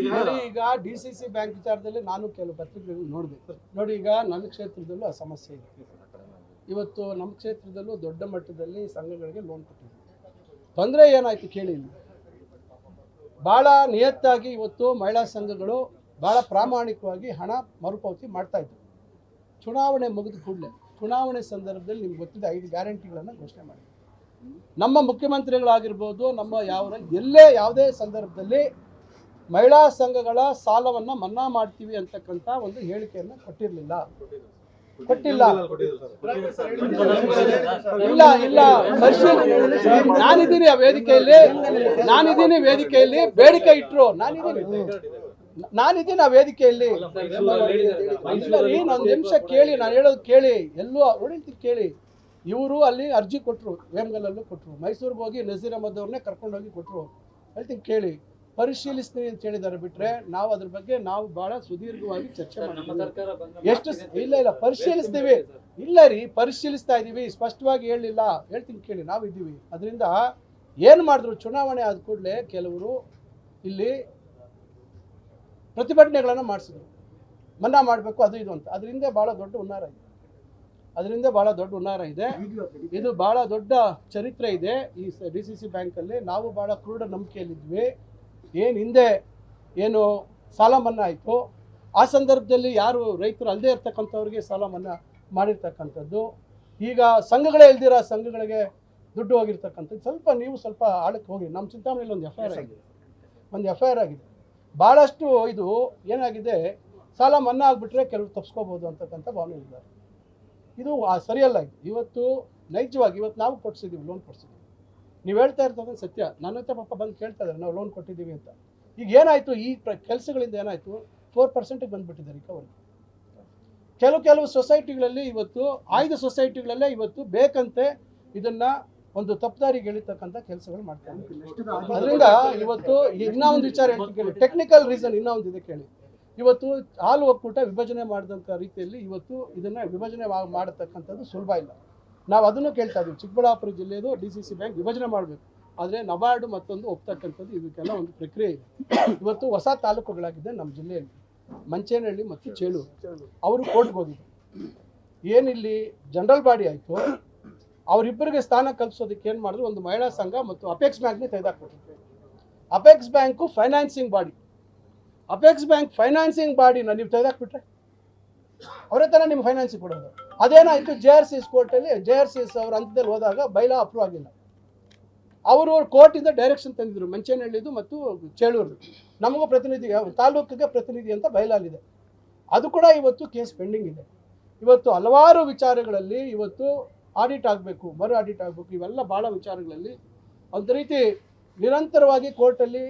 ಈಗ D C C bank ವಿಚಾರದಲ್ಲಿ ನಾನು ಕೆಲವು ಪತ್ರಿಕೆಗಳು ನೋಡಿದೆ. ನೋಡಿ ಈಗ ನನ್ನ ಕ್ಷೇತ್ರದಲ್ಲೂ ಆ ಸಮಸ್ಯೆ ಇದೆ. ಇವತ್ತು ನಮ್ಮ ಕ್ಷೇತ್ರದಲ್ಲೂ ದೊಡ್ಡ ಮಟ್ಟದಲ್ಲಿ ಸಂಘಗಳಿಗೆ ಲೋನ್ ಕೊಟ್ಟಿದ್ದೀವಿ ತೊಂದರೆ ಏನಾಯ್ತು ಕೇಳಿ ಭಾಳ ನಿಯತ್ತಾಗಿ ಇವತ್ತು ಮಹಿಳಾ ಸಂಘಗಳು ಭಾಳ ಪ್ರಾಮಾಣಿಕವಾಗಿ ಹಣ ಮರುಪಾವತಿ ಮಾಡ್ತಾ ಇದ್ರು. ಚುನಾವಣೆ ಮುಗಿದ ಕೂಡಲೇ, ಚುನಾವಣೆ ಸಂದರ್ಭದಲ್ಲಿ ನಿಮ್ಗೆ ಗೊತ್ತಿದೆ, ಐದು ಗ್ಯಾರಂಟಿಗಳನ್ನು ಘೋಷಣೆ ಮಾಡಿ ನಮ್ಮ ಮುಖ್ಯಮಂತ್ರಿಗಳಾಗಿರ್ಬೋದು, ನಮ್ಮ ಯಾವ ಎಲ್ಲೇ ಯಾವುದೇ ಸಂದರ್ಭದಲ್ಲಿ ಮಹಿಳಾ ಸಂಘಗಳ ಸಾಲವನ್ನು ಮನ್ನಾ ಮಾಡ್ತೀವಿ ಅಂತಕ್ಕಂಥ ಒಂದು ಹೇಳಿಕೆಯನ್ನು ಕೊಟ್ಟಿರಲಿಲ್ಲ. ಕೊಟ್ಟಿಲ್ಲ. ಇಲ್ಲ ಇಲ್ಲ. ನಾನಿದ್ದೀನಿ ಆ ವೇದಿಕೆಯಲ್ಲಿ. ನಾನಿದ್ದೀನಿ ವೇದಿಕೆಯಲ್ಲಿ. ಬೇಡಿಕೆ ಇಟ್ಟರು ನಾನಿದ್ದೀನಿ. ನಾನಿದ್ದೀನಿ ಆ ವೇದಿಕೆಯಲ್ಲಿ. ರೀ ಒಂದು ನಿಮಿಷ ಕೇಳಿ, ನಾನು ಹೇಳೋದು ಕೇಳಿ. ಎಲ್ಲೂ ಹೊಡಿತೀನಿ ಕೇಳಿ. ಇವರು ಅಲ್ಲಿ ಅರ್ಜಿ ಕೊಟ್ಟರು ವೇಮಗಲ್ಲಲ್ಲೂ ಕೊಟ್ಟರು ಮೈಸೂರಿಗೆ ಹೋಗಿ ನಜೀರ್ ಅಹಮದ್ ಅವ್ರನ್ನೇ ಕರ್ಕೊಂಡೋಗಿ ಕೊಟ್ಟರು ಹೇಳ್ತೀನಿ ಕೇಳಿ. ಪರಿಶೀಲಿಸ್ತೀನಿ ಅಂತ ಹೇಳಿದ್ದಾರೆ ಬಿಟ್ರೆ ನಾವು ಅದ್ರ ಬಗ್ಗೆ ನಾವು ಬಹಳ ಸುದೀರ್ಘವಾಗಿ ಚರ್ಚೆ ಮಾಡ್ತೀವಿ. ಎಷ್ಟು ಇಲ್ಲ ಇಲ್ಲ ಪರಿಶೀಲಿಸ್ತೀವಿ. ಇಲ್ಲ ರೀ ಪರಿಶೀಲಿಸ್ತಾ ಇದೀವಿ ಸ್ಪಷ್ಟವಾಗಿ ಹೇಳಿಲ್ಲ ಹೇಳ್ತೀನಿ ಕೇಳಿ ನಾವು ಇದ್ದೀವಿ. ಅದರಿಂದ ಏನು ಮಾಡಿದ್ರು? ಚುನಾವಣೆ ಆದ ಕೂಡಲೇ ಕೆಲವರು ಇಲ್ಲಿ ಪ್ರತಿಭಟನೆಗಳನ್ನು ಮಾಡಿಸಿದ್ರು. ಮನ್ನಾ ಮಾಡಬೇಕು ಅದು ಇದು ಅಂತ. ಅದರಿಂದ ಭಾಳ ದೊಡ್ಡ ಉನ್ನಾರ ಇದೆ. ಅದರಿಂದ ಭಾಳ ದೊಡ್ಡ ಉನ್ನಾರ ಇದೆ. ಇದು ಭಾಳ ದೊಡ್ಡ ಚರಿತ್ರೆ ಇದೆ. ಈ ಡಿ ಸಿ ಸಿ ಬ್ಯಾಂಕಲ್ಲಿ ನಾವು ಭಾಳ ಕ್ರೂಢ ನಂಬಿಕೆಯಲ್ಲಿದ್ವಿ. ಏನು ಹಿಂದೆ ಏನು ಸಾಲ ಮನ್ನಾ ಆಯಿತು ಆ ಸಂದರ್ಭದಲ್ಲಿ ಯಾರು ರೈತರು ಅಲ್ಲದೆ ಇರ್ತಕ್ಕಂಥವ್ರಿಗೆ ಸಾಲ ಮನ್ನಾ ಮಾಡಿರ್ತಕ್ಕಂಥದ್ದು. ಈಗ ಸಂಘಗಳೇ ಇಲ್ದಿರೋ ಸಂಘಗಳಿಗೆ ದುಡ್ಡು ಹೋಗಿರ್ತಕ್ಕಂಥದ್ದು. ಸ್ವಲ್ಪ ನೀವು ಸ್ವಲ್ಪ ಆಳಕ್ಕೆ ಹೋಗಿ ನಮ್ಮ ಚಿಂತಾಮಣಿಯಲ್ಲಿ ಒಂದು ಎಫ್ ಐ ಆರ್ ಆಗಿದೆ. ಒಂದು ಎಫ್ ಐ ಆರ್ ಆಗಿದೆ. ಭಾಳಷ್ಟು ಇದು ಏನಾಗಿದೆ ಸಾಲ ಮನ್ನಾ ಆಗಿಬಿಟ್ರೆ ಕೆಲವರು ತಪ್ಸ್ಕೋಬೋದು ಅಂತಕ್ಕಂಥ ಭಾವನೆ ಇದ್ದಾರೆ. ಇದು ಸರಿಯಲ್ಲ ಇವತ್ತು ನೈಜವಾಗಿ ಇವತ್ತು ನಾವು ಕೊಡ್ಸಿದ್ದೀವಿ ಲೋನ್ ಕೊಡ್ಸಿದ್ದೀವಿ ನೀವು ಹೇಳ್ತಾ ಇರ್ತದೆ ಸತ್ಯ. ನನ್ನ ಹತ್ರ ಪಾಪ ಬಂದು ಕೇಳ್ತಾ ಇದ್ದಾರೆ, ನಾವು ಲೋನ್ ಕೊಟ್ಟಿದ್ದೀವಿ ಅಂತ. ಈಗ ಏನಾಯಿತು, ಈ ಪ್ರ, ಕೆಲಸಗಳಿಂದ ಏನಾಯಿತು ಫೋರ್ ಪರ್ಸೆಂಟಿಗೆ ಬಂದುಬಿಟ್ಟಿದೆ ರಿಕವರಿ ಕೆಲವು ಕೆಲವು ಸೊಸೈಟಿಗಳಲ್ಲಿ ಇವತ್ತು ಆಯ್ದ ಸೊಸೈಟಿಗಳಲ್ಲೇ ಇವತ್ತು ಬೇಕಂತೆ ಇದನ್ನ ಒಂದು ತಪ್ಪದಾರಿಗೆ ಎಳಿತಕ್ಕಂಥ ಕೆಲಸಗಳು ಮಾಡ್ತಾರೆ ಅದರಿಂದ ಇವತ್ತು ಇನ್ನೂ ಒಂದು ವಿಚಾರ ಕೇಳಿ. ಟೆಕ್ನಿಕಲ್ ರೀಸನ್ ಇನ್ನೂ ಒಂದು ಇದೆ ಕೇಳಿ. ಇವತ್ತು ಹಾಲು ಒಕ್ಕೂಟ ವಿಭಜನೆ ಮಾಡಿದಂಥ ರೀತಿಯಲ್ಲಿ ಇವತ್ತು ಇದನ್ನ ವಿಭಜನೆ ಮಾಡತಕ್ಕಂಥದ್ದು ಸುಲಭ ಇಲ್ಲ. ನಾವು ಅದನ್ನು ಕೇಳ್ತಾ ಇದ್ದೀವಿ. ಚಿಕ್ಕಬಳ್ಳಾಪುರ ಜಿಲ್ಲೆದು ಡಿ ಸಿ ಸಿ ಬ್ಯಾಂಕ್ ವಿಭಜನೆ ಮಾಡಬೇಕು. ಆದರೆ ನಬಾರ್ಡು ಮತ್ತೊಂದು ಒಪ್ತಕ್ಕಂಥದ್ದು ಇದಕ್ಕೆಲ್ಲ ಒಂದು ಪ್ರಕ್ರಿಯೆ ಇದೆ. ಇವತ್ತು ಹೊಸ ತಾಲೂಕುಗಳಾಗಿದೆ ನಮ್ಮ ಜಿಲ್ಲೆಯಲ್ಲಿ ಮಂಚೇನಹಳ್ಳಿ ಮತ್ತು ಚೇಳು ಅವರು ಕೋರ್ಟ್ಗೆ ಹೋಗಿದ್ರು. ಏನಿಲ್ಲಿ ಜನರಲ್ ಬಾಡಿ ಆಯಿತು. ಅವರಿಬ್ಬರಿಗೆ ಸ್ಥಾನ ಕಲ್ಪಿಸೋದಕ್ಕೆ ಏನು ಮಾಡಿದ್ರು? ಒಂದು ಮಹಿಳಾ ಸಂಘ ಮತ್ತು ಅಪೆಕ್ಸ್ ಬ್ಯಾಂಕ್ನೇ ತೆಗೆದಾಕ್ಬಿಟ್ರು. Apex bank financing body. Apex bank financing ಬಾಡಿನ ನೀವು ತೆಗೆದಾಕ್ಬಿಟ್ರೆ ಅವರೇ ತಾನೇ ನಿಮ್ಗೆ ಫೈನಾನ್ಸ್ ಕೊಡೋದು. ಅದೇನಾಯಿತು ಜೆ ಆರ್ ಸಿ ಎಸ್ ಕೋರ್ಟಲ್ಲಿ ಜೆ ಆರ್ ಸಿ ಎಸ್ ಅವ್ರ ಹಂತದಲ್ಲಿ ಹೋದಾಗ ಬೈಲಾ ಅಪ್ರೂವ್ ಆಗಿಲ್ಲ. ಅವರು ಕೋರ್ಟಿಂದ ಡೈರೆಕ್ಷನ್ ತಂದಿದ್ರು ಮಂಚೇನಹಳ್ಳಿದು ಮತ್ತು ಚೇಳೂರು ನಮಗೂ ಪ್ರತಿನಿಧಿ ತಾಲೂಕಿಗೆ ಪ್ರತಿನಿಧಿ ಅಂತ ಬಯಲಾಗಿದೆ. ಅದು ಕೂಡ ಇವತ್ತು ಕೇಸ್ ಪೆಂಡಿಂಗ್ ಇದೆ. ಇವತ್ತು ಹಲವಾರು ವಿಚಾರಗಳಲ್ಲಿ ಇವತ್ತು ಆಡಿಟ್ ಆಗಬೇಕು, ಮರು ಆಡಿಟ್ ಆಗಬೇಕು, ಇವೆಲ್ಲ ಭಾಳ ವಿಚಾರಗಳಲ್ಲಿ ಒಂದು ರೀತಿ ನಿರಂತರವಾಗಿ ಕೋರ್ಟಲ್ಲಿ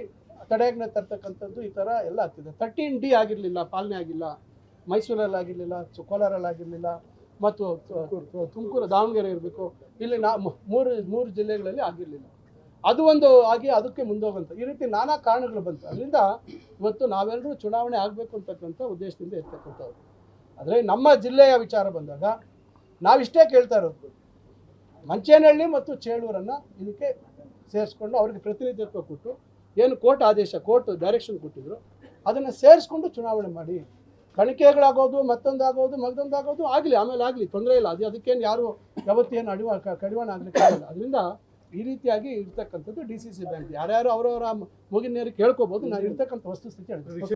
ತಡೆಯಾಜ್ಞೆ ತರ್ತಕ್ಕಂಥದ್ದು ಈ ಥರ ಎಲ್ಲ ಆಗ್ತಿದೆ. ತರ್ಟೀನ್ ಡಿ ಆಗಿರಲಿಲ್ಲ, ಪಾಲನೆ ಆಗಿಲ್ಲ. ಮೈಸೂರಲ್ಲಿ ಆಗಿರಲಿಲ್ಲ ಕೋಲಾರಲ್ಲಿ ಆಗಿರಲಿಲ್ಲ ಮತ್ತು ತುಮಕೂರು, ದಾವಣಗೆರೆ ಇರಬೇಕು. ಇಲ್ಲಿ ನಾ ಮೂರು ಮೂರು ಜಿಲ್ಲೆಗಳಲ್ಲಿ ಆಗಿರಲಿಲ್ಲ. ಅದು ಒಂದು ಆಗಿ ಅದಕ್ಕೆ ಮುಂದೋಗಂತ, ಈ ರೀತಿ ನಾನಾ ಕಾರಣಗಳು ಬಂತು. ಅದರಿಂದ ಇವತ್ತು ನಾವೆಲ್ಲರೂ ಚುನಾವಣೆ ಆಗಬೇಕು ಅಂತಕ್ಕಂಥ ಉದ್ದೇಶದಿಂದ ಇರ್ತಕ್ಕಂಥವ್ರು. ಆದರೆ ನಮ್ಮ ಜಿಲ್ಲೆಯ ವಿಚಾರ ಬಂದಾಗ ನಾವಿಷ್ಟೇ ಕೇಳ್ತಾ ಇರೋದು, ಮಂಚೇನಹಳ್ಳಿ ಮತ್ತು ಚೇಳೂರನ್ನು ಇದಕ್ಕೆ ಸೇರಿಸ್ಕೊಂಡು ಅವ್ರಿಗೆ ಪ್ರತಿನಿಧಿತ್ವ ಕೊಟ್ಟು, ಏನು ಕೋರ್ಟ್ ಆದೇಶ, ಕೋರ್ಟ್ ಡೈರೆಕ್ಷನ್ ಕೊಟ್ಟಿದ್ರು, ಅದನ್ನು ಸೇರಿಸ್ಕೊಂಡು ಚುನಾವಣೆ ಮಾಡಿ. ತನಿಖೆಗಳಾಗೋದು ಮತ್ತೊಂದಾಗೋದು, ಮಗದೊಂದಾಗೋದು ಆಗಲಿ, ಆಮೇಲೆ ಆಗಲಿ, ತೊಂದರೆ ಇಲ್ಲ. ಅದು ಅದಕ್ಕೇನು ಯಾರು ಯಾವತ್ತೇನು ಅಡಿವ ಕಡಿವಾಣ ಆಗಲಿಕ್ಕೆ ಆಗಲ್ಲ. ಅದರಿಂದ ಈ ರೀತಿಯಾಗಿ ಇರ್ತಕ್ಕಂಥದ್ದು ಡಿ ಸಿ ಸಿ ಬ್ಯಾಂಕ್. ಯಾರ್ಯಾರು ಅವರವರ ಮುಗಿನೇರಿ ಕೇಳ್ಕೋಬೋದು ನಾನು ಇರ್ತಕ್ಕಂಥ ವಸ್ತುಸ್ಥಿತಿ ಹೇಳ್ತೀನಿ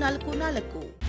ನಾಲ್ಕು ನಾಲ್ಕು.